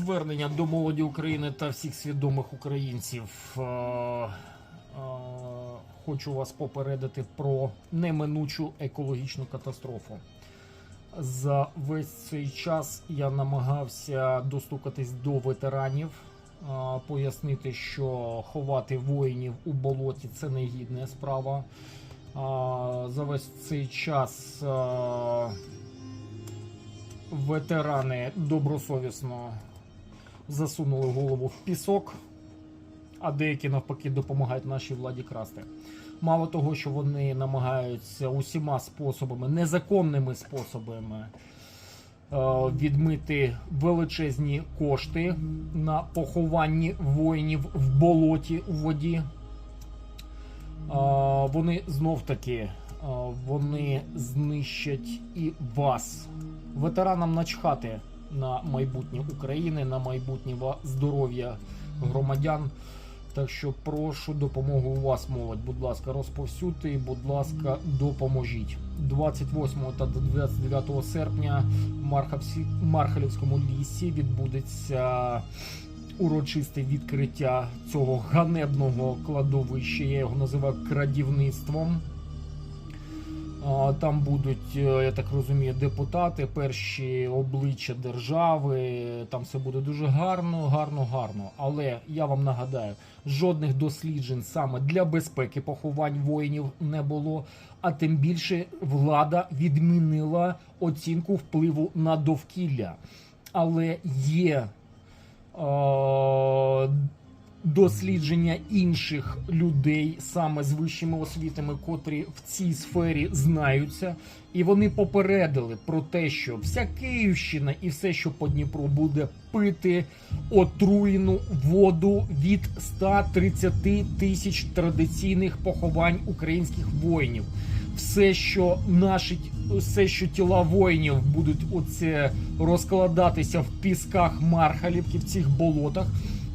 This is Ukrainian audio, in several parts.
Звернення до молоді України та всіх свідомих українців. Е, е, Хочу вас попередити про неминучу екологічну катастрофу. За весь цей час я намагався достукатись до ветеранів, е, пояснити, що ховати воїнів у болоті це негідна справа. За весь цей час ветерани добросовісно засунули голову в пісок, а деякі навпаки допомагають нашій владі красти. Мало того, що вони намагаються усіма способами, незаконними способами е, відмити величезні кошти на похованні воїнів в болоті у воді. Вони знов таки вони знищать і вас. Ветеранам начхати на майбутнє України, на майбутнє здоров'я громадян. Так що прошу допомогу у вас, молодь. Будь ласка, розповсюдьте будь ласка, допоможіть. 28 та 29 серпня в Мархалівському лісі відбудеться урочисте відкриття цього ганебного кладовища. Я його називаю крадівництвом. Там будуть, е, я так розумію, депутати, перші обличчя держави. Там все буде дуже гарно, гарно, гарно. Але я вам нагадаю, жодних досліджень саме для безпеки поховань воїнів не було. А тим більше влада відмінила оцінку впливу на довкілля. Але є е, дослідження інших людей саме з вищими освітами, котрі в цій сфері знаються, і вони попередили про те, що вся Київщина і все, що по Дніпру, буде пити отруєну воду від 130 тисяч традиційних поховань українських воїнів. Все, що наші все, що тіла воїнів будуть оце розкладатися в пісках Мархалівки, в цих болотах.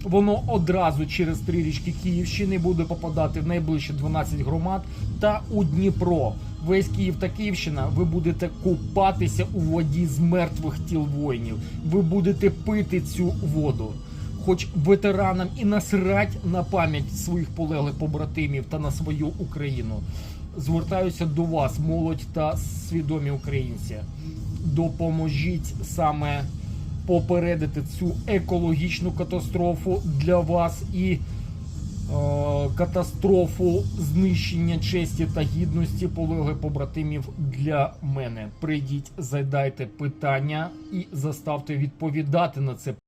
Воно одразу через три річки Київщини буде попадати в найближчі 12 громад та у Дніпро. Весь Київ та Київщина, ви будете купатися у воді з мертвих тіл воїнів. Ви будете пити цю воду. Хоч ветеранам і насрать на пам'ять своїх полеглих побратимів та на свою Україну. Звертаюся до вас, молодь та свідомі українці. Допоможіть саме попередити цю екологічну катастрофу для вас і е, катастрофу знищення честі та гідності полеглих побратимів для мене. Прийдіть, задайте питання і заставте відповідати на це